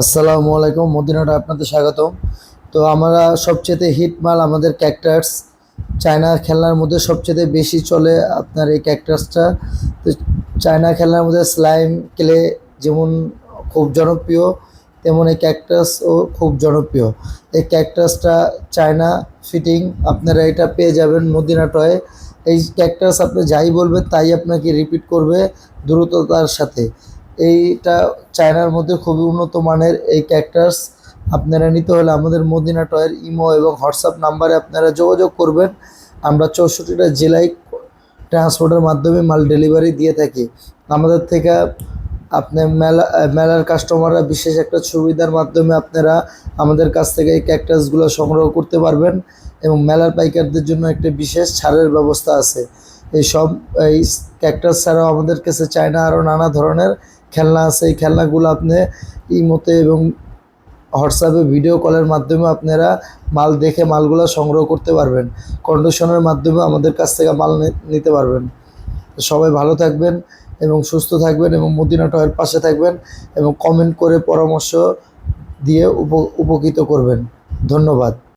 আসসালামু আলাইকুম মদিনাটা আপনাদের স্বাগতম। তো আমরা সবচেয়ে হিট মাল আমাদের ক্যাকটাস। চায়না খেলনার মধ্যে সবচেয়ে বেশি চলে আপনার এই ক্যাকটাসটা। তো চায়না খেলনার মধ্যে স্লাইম, ক্লে যেমন খুব জনপ্রিয়, তেমন এই ক্যাকটাসও খুব জনপ্রিয়। এই ক্যাকটাসটা চায়না ফিটিং, আপনারা এটা পেয়ে যাবেন মদিনা টয়ে। এই ক্যাকটাস আপনি যাই বলবেন, তাই আপনাকে রিপিট করবে দ্রুততার সাথে। এইটা চায়নার মধ্যে খুবই উন্নত মানের এই ক্যাকটাস আপনারা নিতে হলে আমাদের মদিনা টয়ের ইমো এবং হোয়াটসঅ্যাপ নাম্বারে আপনারা যোগাযোগ করবেন। আমরা চৌষট্টিটা জেলায় ট্রান্সপোর্টের মাধ্যমে মাল ডেলিভারি দিয়ে থাকি। আমাদের থেকে আপনি মেলা, মেলার কাস্টমাররা বিশেষ একটা সুবিধার মাধ্যমে আপনারা আমাদের কাছ থেকে এই ক্যাকটাসগুলো সংগ্রহ করতে পারবেন এবং মেলার পাইকারদের জন্য একটা বিশেষ ছাড়ের ব্যবস্থা আছে। এই সব, এই ক্যাকটাস ছাড়াও আমাদের কাছে চায়না আরও নানা ধরনের খেলনা আছে। এই খেলনাগুলো আপনি ইমোতে এবং হোয়াটসঅ্যাপে ভিডিও কলের মাধ্যমে আপনারা মাল দেখে মালগুলো সংগ্রহ করতে পারবেন। কন্ডিশনের মাধ্যমে আমাদের কাছ থেকে মাল নিতে পারবেন। সবাই ভালো থাকবেন এবং সুস্থ থাকবেন এবং মদিনা টয়ের পাশে থাকবেন এবং কমেন্ট করে পরামর্শ দিয়ে উপ, উপকৃত করবেন। ধন্যবাদ।